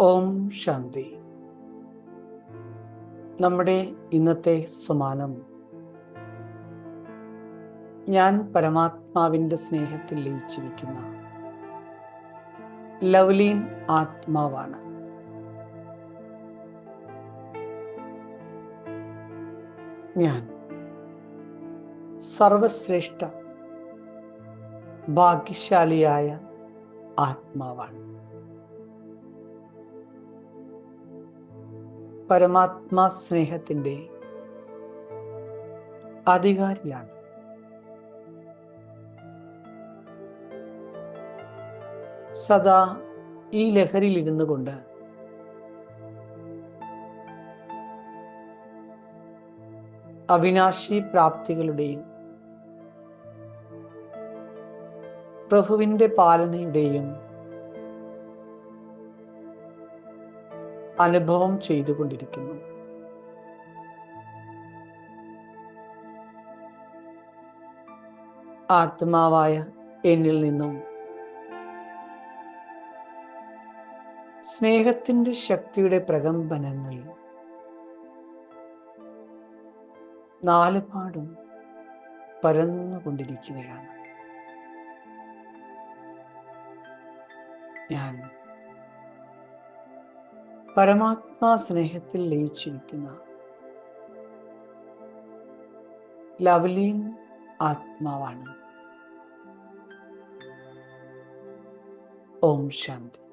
ഓം ശാന്തി. നമ്മുടെ ഇന്നത്തെ സമാനം ഞാൻ പരമാത്മാവിന്റെ സ്നേഹത്തിൽ ലയിച്ചിരിക്കുന്ന ലവ്ലീൻ ആത്മാവാണ്. ഞാൻ സർവശ്രേഷ്ഠ ഭാഗ്യശാലിയായ ആത്മാവാണ്. പരമാത്മാ സ്നേഹത്തിന്റെ അധികാരിയാണ്. സദാ ഈ ലഹരിയിൽ ഇരുന്നു കൊണ്ട് അവിനാശി പ്രാപ്തികളുടെയും പ്രഭുവിന്റെ പാലനയുടെയും അനുഭവം ചെയ്തുകൊണ്ടിരിക്കുന്നു. ആത്മാവായ എന്നിൽ നിന്നും സ്നേഹത്തിന്റെ ശക്തിയുടെ പ്രകമ്പനങ്ങൾ നാലുപാടും പരന്നുകൊണ്ടിരിക്കുകയാണ്. ഞാൻ പരമാത്മാ സ്നേഹത്തിൽ ലയിച്ചിരിക്കുന്ന ലവ്ലീൻ ആത്മാവാണ്. ഓം ശാന്തി.